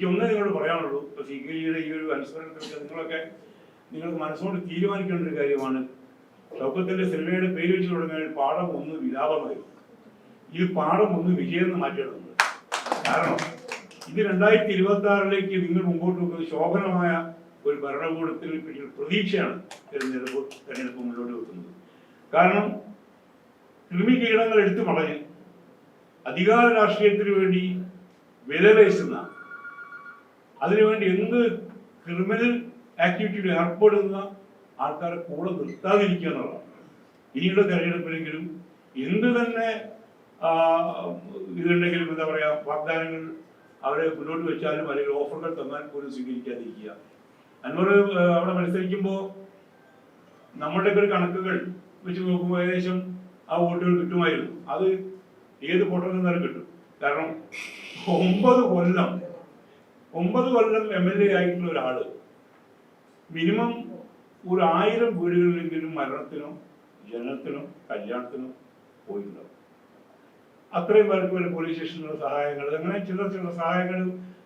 എനിക്ക് ഒന്നേ നിങ്ങളോട് പറയാനുള്ളൂ. ഇപ്പൊ സി കെ ജിയുടെ ഈ ഒരു അനുസ്മരണത്തിൽ നിങ്ങളൊക്കെ നിങ്ങൾ മനസ്സുകൊണ്ട് തീരുമാനിക്കേണ്ട ഒരു കാര്യമാണ്. ലോകത്തിന്റെ സിനിമയുടെ പേര് വെച്ച് തുടങ്ങിയാൽ പാഠം ഒന്ന് വിലാപമായിരുന്നു. ഈ പാഠം ഒന്ന് വിജയം എന്ന് മാറ്റണം കാരണം ഇത് രണ്ടായിരത്തി ഇരുപത്തി ആറിലേക്ക് നിങ്ങൾ മുമ്പോട്ട് വെക്കുന്ന ശോഭനമായ ഒരു ഭരണകൂടത്തിൽ ഒരു പ്രതീക്ഷയാണ് തിരഞ്ഞെടുപ്പ് തെരഞ്ഞെടുപ്പ് മുന്നോട്ട് വെക്കുന്നത്. കാരണം കൃമി കീടങ്ങൾ എടുത്തു പറഞ്ഞ് അധികാര രാഷ്ട്രീയത്തിന് വേണ്ടി വിലപേശുന്ന അതിനുവേണ്ടി എന്ത് ക്രിമിനൽ ആക്ടിവിറ്റിയിൽ ഏർപ്പെടുന്ന ആൾക്കാരെ കൂടെ നിർത്താതിരിക്കുക എന്നുള്ളതാണ്. ഇനിയുള്ള തെരഞ്ഞെടുപ്പിലെങ്കിലും എന്ത് തന്നെ ഇതുണ്ടെങ്കിലും എന്താ പറയാ വാഗ്ദാനങ്ങൾ അവരെ മുന്നോട്ട് വെച്ചാലും അല്ലെങ്കിൽ ഓഫറുകൾ തന്നാൽ പോലും സ്വീകരിക്കാതിരിക്കുക. അൻവർ അവിടെ മത്സരിക്കുമ്പോൾ നമ്മുടെയൊക്കെ ഒരു കണക്കുകൾ വെച്ച് നോക്കുമ്പോൾ ഏകദേശം ആ വോട്ടുകൾ കിട്ടുമായിരുന്നു. അത് ഏത് വോട്ടിൽ നിന്നാലും കിട്ടും? കാരണം ഒമ്പത് കൊല്ലം ഒമ്പത് കൊല്ലം എം എൽ എ ആയിട്ടുള്ള ഒരാൾ മിനിമം ഒരു ആയിരം വീടുകളിലെങ്കിലും മരണത്തിനോ ജനനത്തിനോ കല്യാണത്തിനോ പോയിട്ടുണ്ടാവും അത്രയും പേർക്ക് വരെ പോലീസ് സ്റ്റേഷനിലുള്ള സഹായങ്ങൾ അങ്ങനെ ചില ചില സഹായങ്ങൾ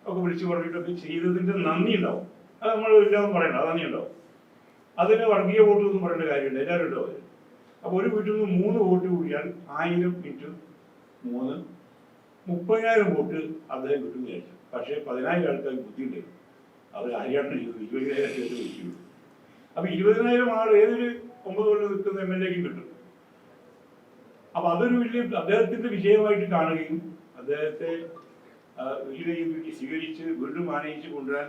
ഒക്കെ വിളിച്ചു പറഞ്ഞിട്ടൊക്കെ ചെയ്തതിന്റെ നന്ദി ഉണ്ടാവും. അത് നമ്മൾ ഇല്ലാതെ പറയണ്ട നന്ദി ഉണ്ടാവും. അതിന് വർഗീയ വോട്ട് എന്ന് പറയേണ്ട കാര്യമില്ല എല്ലാവരും ഉണ്ടാവും അപ്പോൾ ഒരു വീട്ടിൽ നിന്ന് മൂന്ന് വോട്ട് കൂടിയാൽ ആയിരം ഇന്റു മൂന്ന് മുപ്പതിനായിരം വോട്ട് അദ്ദേഹം കിട്ടുന്ന വിചാരിച്ചു പക്ഷേ പതിനായിരം ആൾക്കാർ ബുദ്ധിയുണ്ടായിരുന്നു. അവർ ഹരിയാണ ചെയ്തു ഇരുപതിനായിരം ചെയ്ത് വിളിച്ചു അപ്പൊ ഇരുപതിനായിരം ആൾ ഏതൊരു ഒമ്പത് കൊല്ലം നിൽക്കുന്ന എം എൽ എക്കും കിട്ടും. അപ്പൊ അതൊരു വലിയ അദ്ദേഹത്തിന്റെ വിജയമായിട്ട് കാണുകയും അദ്ദേഹത്തെ വലിയ സ്വീകരിച്ച് വീണ്ടും ആനയിച്ച് കൊണ്ടുവരാൻ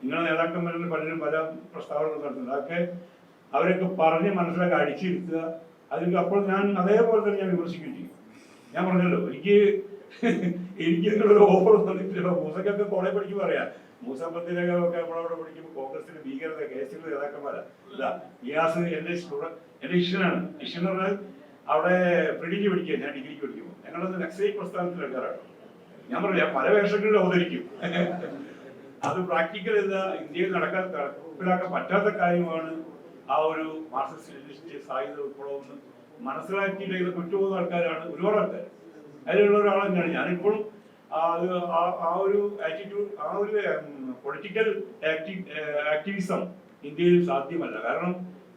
നിങ്ങളുടെ നേതാക്കന്മാരിൽ പലരും പല പ്രസ്താവനകൾ നടത്തുന്നുണ്ട്. അതൊക്കെ അവരൊക്കെ പറഞ്ഞ് മനസ്സിലാക്കി അടിച്ചിരുത്തുക. അതിന് അപ്പോൾ ഞാൻ അതേപോലെ തന്നെ ഞാൻ വിമർശിക്കുകയും ചെയ്യും. ഞാൻ പറഞ്ഞല്ലോ എനിക്ക് എനിക്ക് ഒരു ഓഫർ തന്നിട്ടില്ല മൂസക്കൊക്കെ കോളേജ് പഠിക്കുമ്പോൾ അറിയാം. മൂസമ്പത്തിനൊക്കെ ഒക്കെ നമ്മളവിടെ പഠിക്കുമ്പോൾ കോൺഗ്രസിന്റെ ഭീകരത കേസുകൾ നേതാക്കന്മാരാ. ഇതാ ഇയാസ് എന്റെ സ്റ്റുഡന്റ് എന്റെ ഇഷ്ടനാണ് ഇഷ്ടം പറഞ്ഞാൽ അവിടെ പ്രിഡിക്ക് പഠിക്കുക ഞാൻ ഡിഗ്രിക്ക് പഠിക്കുമ്പോൾ ഞങ്ങളത് നക്സൈ എടുക്കാറാണ് ഞാൻ പറഞ്ഞില്ല പല വേഷങ്ങളിൽ അവതരിക്കും. അത് പ്രാക്ടിക്കൽ എന്താ ഇന്ത്യയിൽ നടക്കാൻ നടപ്പിലാക്കാൻ പറ്റാത്ത കാര്യമാണ് ആ ഒരു ലെനിനിസ്റ്റ് സായുധ വിപ്ലവം എന്ന് മനസ്സിലാക്കിയിട്ട് ഇത് വിട്ടുപോകുന്ന ആൾക്കാരാണ് ഒരുപാട് ആൾക്കാർ അതിലുള്ള ഒരാൾ തന്നെയാണ്. ഞാനിപ്പോഴും ആ ഒരു ആറ്റിറ്റ്യൂഡ് ആ ഒരു പൊളിറ്റിക്കൽ ആക്ടിവിസം ഇന്ത്യയിൽ സാധ്യമല്ല. കാരണം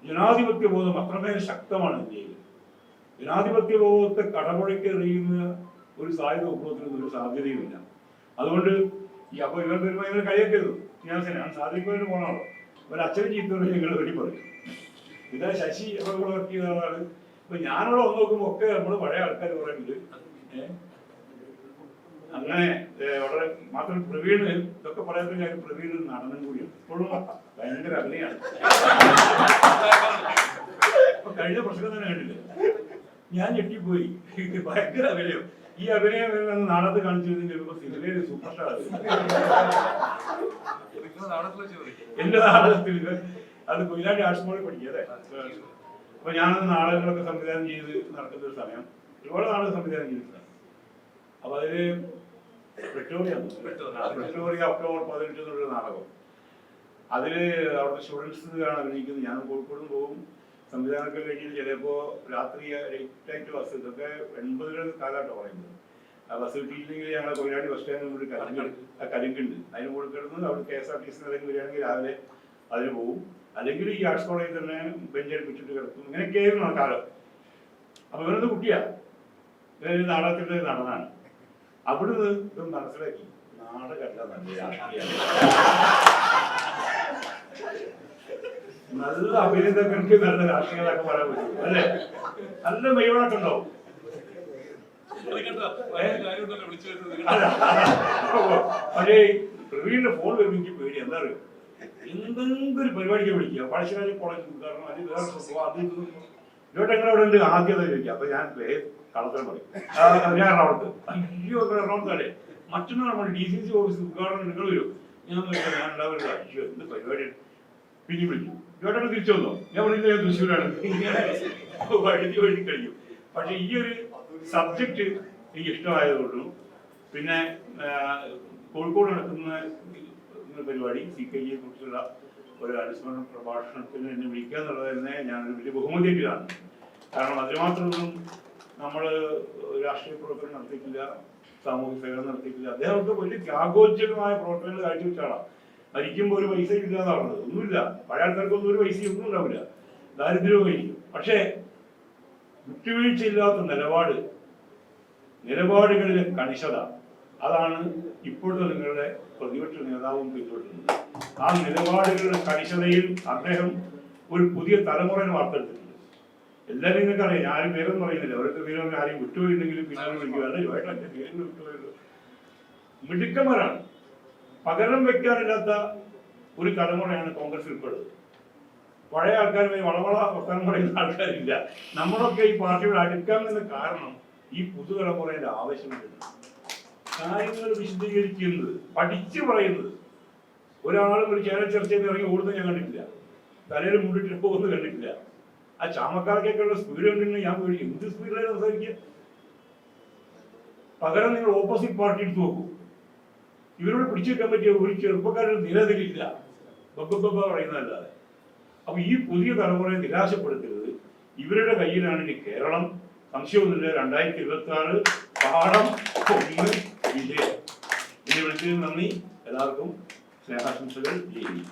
ജനാധിപത്യ ബോധം അത്രമേൽ ശക്തമാണ് ഇന്ത്യയിൽ. ജനാധിപത്യ ബോധത്തെ കടപുഴക്കെറിയുന്ന ഒരു സായുധ വിപ്ലവത്തിനൊന്നും ഒരു സാധ്യതയുമില്ല. അതുകൊണ്ട് ഈ അപ്പൊ ഇവർ വരുമ്പോൾ ഇവർ കൈയൊക്കെരുത് ഞാൻ ഞാൻ സാധിക്കുന്നതിന് പോകണമല്ലോ ഒരു അച്ഛൻ ചീത്ത ഞങ്ങൾ വെടി പറയും. ഇതാ ശശി ഒക്കെ കൂടെ വർക്ക് ചെയ്ത ആളാണ് ഇപ്പൊ ഞാനിവിടെ വന്ന് നോക്കുമ്പോ ഒക്കെ നമ്മൾ പഴയ ആൾക്കാർ പറയുന്നുണ്ട് അങ്ങനെ വളരെ മാത്രം പ്രവീണ് ഇതൊക്കെ പറയാത്ത കാര്യം പ്രവീണ് നടനും കൂടിയാണ്. ഇപ്പോഴും ഭയങ്കര അഭിനയാണ്. കഴിഞ്ഞ പ്രശ്നം തന്നെ കണ്ടില്ലേ? ഞാൻ ഞെട്ടിപ്പോയി. ഭയങ്കര അഭിനയം. ഈ അഭിനയം നാടത്ത് കാണിച്ചു കാണിച്ചതിന്റെ സിനിമയിൽ സൂപ്പർ സ്റ്റാർ എന്റെ നാടകത്തിൽ അത് കൊയിലാണ്ടി ആർട്സ് മോളിൽ പഠിക്കുക അതെ അപ്പൊ ഞാനത് നാടകങ്ങളൊക്കെ സംവിധാനം ചെയ്ത് നടക്കുന്ന ഒരു സമയം. ഒരുപാട് നാട് സംവിധാനം ചെയ്തിട്ടുണ്ട്. അപ്പൊ അതിൽ വിക്ടോറിയ ഒക്ടോബർ പതിനെട്ട് എന്നുള്ള നാടകം. അതിൽ അവിടുത്തെ സ്റ്റുഡൻസ് കാണാൻ അഭിനയിക്കുന്നത് ഞാൻ കോഴിക്കോടും പോകും. സംവിധാനമൊക്കെ കഴിഞ്ഞ് ചിലപ്പോ രാത്രി ലേറ്റ് ആയിട്ട് ബസ് ഇതൊക്കെ എൺപതുകളുടെ കാലഘട്ടം പറയുന്നത്. ആ ബസ് കിട്ടിയില്ലെങ്കിൽ ഞങ്ങളെ കൊയിലാണ്ടി ബസ് സ്റ്റാൻഡിൽ ഒരു കരിങ്കുണ്ട് അതിന് കൂടെ കിടന്ന് അവിടെ K S R T C അല്ലെങ്കിൽ വരികയാണെങ്കിൽ രാവിലെ അതിന് പോകും. അല്ലെങ്കിൽ ഈ ആർട്സ് കോളേജിൽ തന്നെ ബെഞ്ച് അടുപ്പിച്ചിട്ട് കിടക്കും. ഇങ്ങനെയൊക്കെയായിരുന്നു ആ കാലം അപ്പൊ ഇവരൊന്ന് കുട്ടിയാ. ഇവർ നാടകത്തിന്റെ ഒരു നടനാണ്. അവിടുന്ന് ഇത് മനസ്സിലാക്കി. നാടകമല്ല നല്ല നല്ല അഭിനേതാക്കൾക്ക് നല്ല രാഷ്ട്രീയങ്ങളൊക്കെ പറയാൻ പറ്റും അല്ലേ? നല്ല മെയ്വഴക്കം ഉണ്ടാവും. പക്ഷേ പ്രവീണിന്റെ ഫോൺ വരുമ്പോൾ എനിക്ക് പേടി. എന്താ അറിയോ? എന്തെങ്കിലും ഒരു പരിപാടിക്ക് വിളിക്കുക. പഴശ്ശിരാജ് കോളേജ് ഉദ്ഘാടനം അത് വേറെ അത് എങ്ങനെ അവിടെ ഉണ്ട് ആദ്യം അത് ചോദിക്കുക. അപ്പൊ ഞാൻ പറയും. ഞാൻ മറ്റൊന്ന് നമ്മൾ ഡി സി സി ഓഫീസ് ഉദ്ഘാടനം നിങ്ങൾ വരും. ഞാൻ ഞാൻ ഉണ്ടാവില്ല അയ്യോ എന്ത് പരിപാടിയാണ്? പിന്നെ വിളിക്കും തിരിച്ചു വന്നോ? ഞാൻ വിളിക്കുന്നത് ഞാൻ തൃശ്ശൂരാണ്. വഴുതി വഴുതി കഴിയും. പക്ഷെ ഈ ഒരു സബ്ജക്റ്റ് എനിക്ക് ഇഷ്ടമായതുകൊണ്ടും പിന്നെ കോഴിക്കോട് നടക്കുന്ന പരിപാടി സി കെ ജിയെ കുറിച്ചുള്ള ഒരു അനുസ്മരണ പ്രഭാഷണത്തിന് എന്നെ വിളിക്കുക എന്നുള്ളത് തന്നെ ഞാനൊരു വലിയ ബഹുമതിയായിട്ട് കാണുന്നു. കാരണം അതിനുമാത്രമൊന്നും നമ്മൾ രാഷ്ട്രീയ പ്രവർത്തനം നടത്തിയിട്ടില്ല സാമൂഹ്യ സേവനം നടത്തിയിട്ടില്ല. അദ്ദേഹമൊക്കെ വലിയ ത്യാഗോജ്ജലമായ പ്രവർത്തനങ്ങൾ കാഴ്ചവെച്ച മരിക്കുമ്പോൾ ഒരു പൈസ പറഞ്ഞത് ഒന്നുമില്ല. പഴയ ആൾക്കാർക്കൊന്നും ഒരു പൈസ ഒന്നും ഉണ്ടാവില്ല. ദാരിദ്ര്യമായിരിക്കും പക്ഷേ വിട്ടുവീഴ്ചയില്ലാത്ത നിലപാട് നിലപാടുകളിലെ കണിശത. അതാണ് ഇപ്പോഴത്തെ നിങ്ങളുടെ പ്രതിപക്ഷ നേതാവും പിന്തുടരുന്നത് ആ നിലപാടുകളുടെ കണിശതയിൽ അദ്ദേഹം ഒരു പുതിയ തലമുറയെ വാർത്തെടുത്തിട്ടുണ്ട്. എല്ലാവരും നിങ്ങൾക്ക് അറിയാം ആരും പേരൊന്നും പറയുന്നില്ല അവരുടെ പേരൊന്നും ആരും വിട്ടുപോയിട്ടുണ്ടെങ്കിലും പിന്നെ വിളിക്കുകയല്ല ഇതുമായിട്ട് പേരിൽ വിട്ടുപോയല്ലോ മിടുക്കന്മാരാണ്. പകരം വെക്കാനില്ലാത്ത ഒരു തലമുറയാണ് കോൺഗ്രസ് ഉൾപ്പെടുന്നത്. പഴയ ആൾക്കാരുമായി വളവള വർത്തമാനം പറയുന്ന ആൾക്കാരില്ല. നമ്മളൊക്കെ ഈ പാർട്ടിയോട് അടുക്കാമെന്ന കാരണം ഈ പുതുതലമുറയുടെ ആവശ്യമുണ്ട് കാര്യങ്ങൾ വിശദീകരിക്കുന്നത് പഠിച്ചു പറയുന്നത്. ഒരാളും ഒരു ചേന ചർച്ചയിൽ ഇറങ്ങി ഓടുന്നത് ഞാൻ കണ്ടിട്ടില്ല. തലയിൽ മുണ്ടിട്ട് പോകുന്നത് കണ്ടിട്ടില്ല. ആ ചാമക്കാർക്കൊക്കെയുള്ള സ്പീഡ് കണ്ടിട്ട് ഞാൻ പേടി എന്ത് സ്പീഡിലാണ് സംസാരിക്കുക? പകരം നിങ്ങൾ ഓപ്പോസിറ്റ് പാർട്ടി എടുത്ത് നോക്കൂ. ഇവരോട് പിടിച്ചു വെക്കാൻ പറ്റിയ ഒരു ചെറുപ്പക്കാരുടെ നിലനിലില്ല. ബബ്ബ പറയുന്നതല്ലാതെ. അപ്പൊ ഈ പുതിയ തലമുറയെ നിരാശപ്പെടുത്തരുത്. ഇവരുടെ കയ്യിലാണ് ഇനി കേരളം. സംശയമൊന്നുമില്ല. രണ്ടായിരത്തി ഇരുപത്തി ആറ് പാഠം ഒന്ന് വിജയം. എന്നെ വിളിച്ചതിന് നന്ദി. എല്ലാവർക്കും സ്നേഹാശംസകൾ. ജയിക്കും